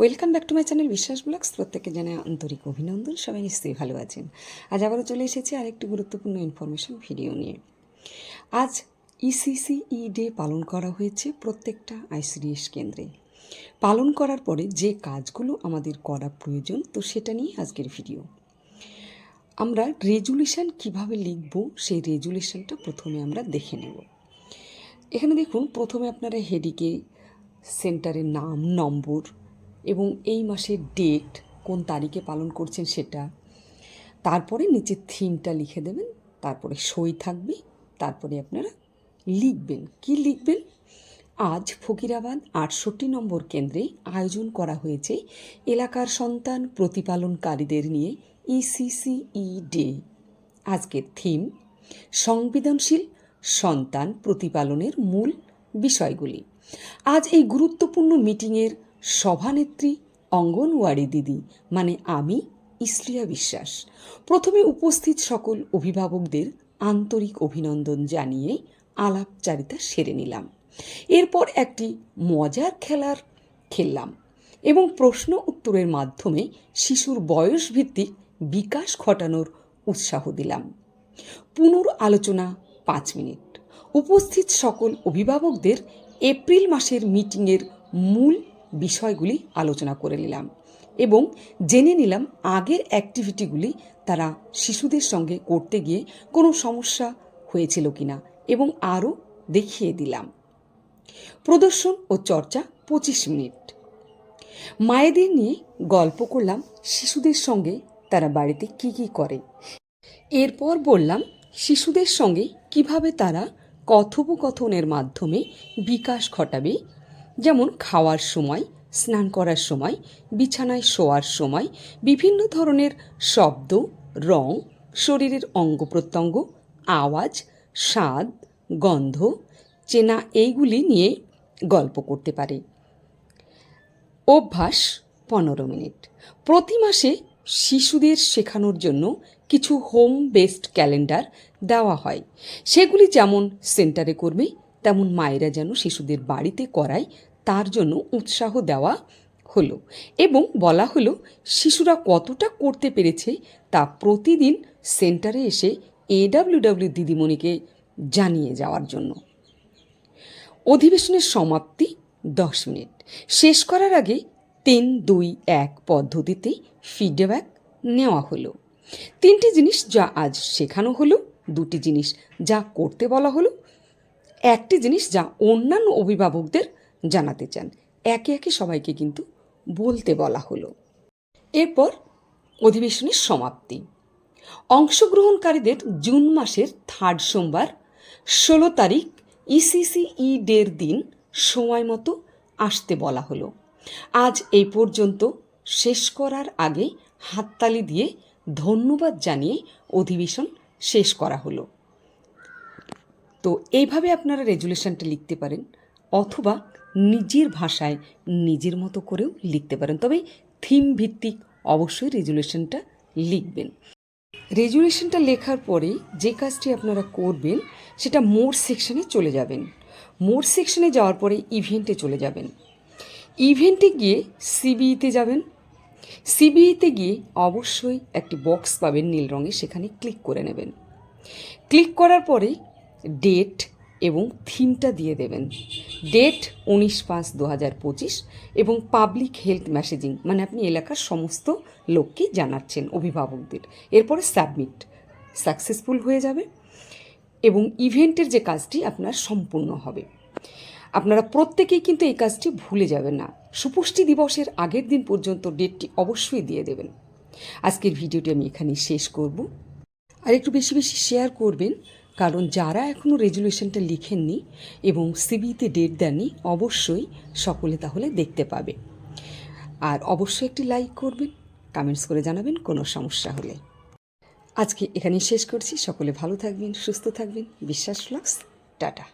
Welcome back to my channel Biswas vlogs প্রত্যেকে জানায় আন্তরিক অভিনন্দন। সবাই নিশ্চয়ই ভালো আছেন। আজ আবারও চলে এসেছি আরেকটি গুরুত্বপূর্ণ ইনফরমেশন ভিডিও নিয়ে। আজ E ইসিসিই ডে পালন করা হয়েছে প্রত্যেকটা আইসিডিএস কেন্দ্রে। পালন করার পরে যে কাজগুলো আমাদের করা প্রয়োজন, তো সেটা নিয়ে আজকের ভিডিও আমরা রেজুলেশন কীভাবে লিখব, সেই রেজুলেশনটা প্রথমে আমরা দেখে নেব। এখানে দেখুন, প্রথমে আপনারা হেডিকে সেন্টারের নাম, নম্বর এবং এই মাসের ডেট কোন তারিখে পালন করছেন সেটা, তারপরে নিচে থিমটা লিখে দেবেন, তারপরে সই থাকবে, তারপরে আপনারা লিখবেন। কি লিখবেন? আজ ফকিরাবাদ আটষট্টি নম্বর কেন্দ্রে আয়োজন করা হয়েছে এলাকার সন্তান প্রতিপালনকারীদের নিয়ে E ইসিসিই ডে আজকের থিম সংবেদনশীল সন্তান প্রতিপালনের মূল বিষয়গুলি। আজ এই গুরুত্বপূর্ণ মিটিংয়ের সভানেত্রী অঙ্গনওয়াড়ি দিদি মানে আমি, ইসলিয়া বিশ্বাস। প্রথমে উপস্থিত সকল অভিভাবকদের আন্তরিক অভিনন্দন জানিয়ে আলাপচারিতা সেরে নিলাম। এরপর একটি মজার খেলার খেললাম এবং প্রশ্ন উত্তরের মাধ্যমে শিশুর বয়স ভিত্তিক বিকাশ ঘটানোর উৎসাহ দিলাম। পুনর আলোচনা পাঁচ মিনিট। উপস্থিত সকল অভিভাবকদের এপ্রিল মাসের মিটিংয়ের মূল বিষয়গুলি আলোচনা করে নিলাম এবং জেনে নিলাম আগের অ্যাক্টিভিটিগুলি তারা শিশুদের সঙ্গে করতে গিয়ে কোনো সমস্যা হয়েছিল কিনা এবং আরও দেখিয়ে দিলাম। প্রদর্শন ও চর্চা পঁচিশ মিনিট। মায়েদের নিয়ে গল্প করলাম শিশুদের সঙ্গে তারা বাড়িতে কি কি করে। এরপর বললাম শিশুদের সঙ্গে কীভাবে তারা কথোপকথনের মাধ্যমে বিকাশ ঘটাবে যেমন খাওয়ার সময়, স্নান করার সময়, বিছানায় শোয়ার সময়, বিভিন্ন ধরনের শব্দ, রং, শরীরের অঙ্গ প্রত্যঙ্গ, আওয়াজ, স্বাদ, গন্ধ, চেনা এইগুলি নিয়ে গল্প করতে পারে। অভ্যাস পনেরো মিনিট। প্রতি মাসে শিশুদের শেখানোর জন্য কিছু হোম বেসড ক্যালেন্ডার দেওয়া হয়। সেগুলি যেমন সেন্টারে করবে, তেমন মায়েরা যেন শিশুদের বাড়িতে করায় তার জন্য উৎসাহ দেওয়া হলো এবং বলা হলো, শিশুরা কতটা করতে পেরেছে তা প্রতিদিন সেন্টারে এসে এডাব্লিউডাব্লিউ দিদিমণিকে জানিয়ে যাওয়ার জন্য। অধিবেশনের সমাপ্তি দশ মিনিট। শেষ করার আগে তিন, দুই, এক পদ্ধতিতে ফিডব্যাক নেওয়া হলো। তিনটি জিনিস যা আজ শেখানো হলো, দুটি জিনিস যা করতে বলা হলো, একটি জিনিস যা অন্যান্য অভিভাবকদের জানাতে চান। একে একে সবাইকে কিন্তু বলতে বলা হলো। এরপর অধিবেশনের সমাপ্তি। অংশগ্রহণকারীদের জুন মাসের থার্ড সোমবার, ষোলো তারিখ E ইসিসিই ডের দিন সময় মতো আসতে বলা হলো। আজ এই পর্যন্ত শেষ করার আগে হাততালি দিয়ে ধন্যবাদ জানিয়ে অধিবেশন শেষ করা হলো। তো এইভাবে আপনারা রেজুলেশনটা লিখতে পারেন, অথবা নিজের ভাষায় নিজের মতো করেও লিখতে পারেন। তবে থিম ভিত্তিক অবশ্যই রেজুলেশনটা লিখবেন। রেজুলেশনটা লেখার পরে যে কাজটি আপনারা করবেন, সেটা মোর সেকশনে চলে যাবেন। মোর সেকশনে যাওয়ার পরে ইভেন্টে চলে যাবেন। ইভেন্টে গিয়ে সিবিইতে যাবেন। সিবিইতে গিয়ে অবশ্যই একটি বক্স পাবেন নীল রঙে সেখানে ক্লিক করে নেবেন। ক্লিক করার পরে ডেট এবং থিমটা দিয়ে দেবেন। ডেট উনিশ পাঁচ দু হাজার পঁচিশ এবং পাবলিক হেলথ মেসেজিং মানে আপনি এলাকার সমস্ত লোককে জানাচ্ছেন, অভিভাবকদের। এরপরে সাবমিট সাকসেসফুল হয়ে যাবে এবং ইভেন্টের যে কাজটি আপনার সম্পূর্ণ হবে। আপনারা প্রত্যেকেই কিন্তু এই কাজটি ভুলে যাবেন না। সুপুষ্টি দিবসের আগের দিন পর্যন্ত ডেটটি অবশ্যই দিয়ে দেবেন। আজকের ভিডিওটি আমি এখানেই শেষ করব। আর একটু বেশি বেশি শেয়ার করবেন। কারণ যারা এখনও রেজুলেশনটা লিখেননি এবং সিবিতে ডেট দেননি, অবশ্যই সকলে তাহলে দেখতে পাবে। আর অবশ্যই একটি লাইক করবেন কমেন্টস করে জানাবেন, কোনো সমস্যা হলে। আজকে এখানেই শেষ করছি। সকলে ভালো থাকবেন, সুস্থ থাকবেন। বিশ্বাস ফ্লাক্স টাটা।